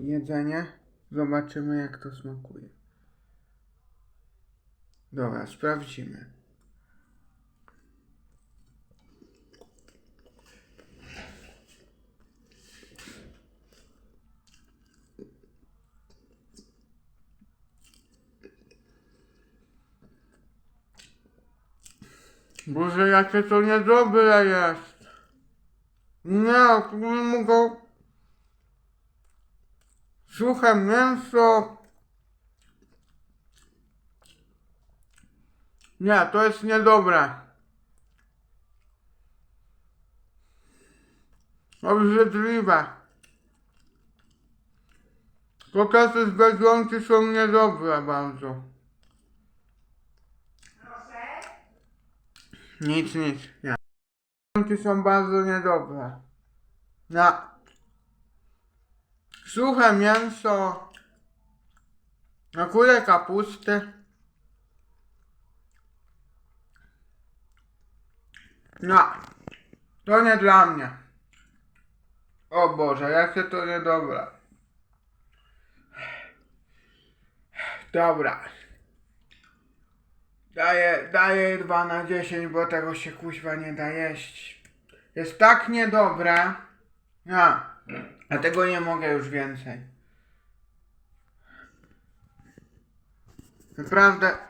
jedzenie. Zobaczymy jak to smakuje. Dobra, sprawdzimy. Boże, jakie to niedobre jest. Nie, nie mogę. Suche mięso. Nie, to jest niedobre. Obrzydliwe. Pokazy z Biedronki są niedobre bardzo. Nic, nic. Nie. Są bardzo niedobre. Na. Suche mięso. Na kulę kapusty. No. To nie dla mnie. O Boże, jakie to niedobre. Dobra. Daję, daję 2 na 10, bo tego się kuźwa nie da jeść. Jest tak niedobre. Ja. A tego nie mogę już więcej. Naprawdę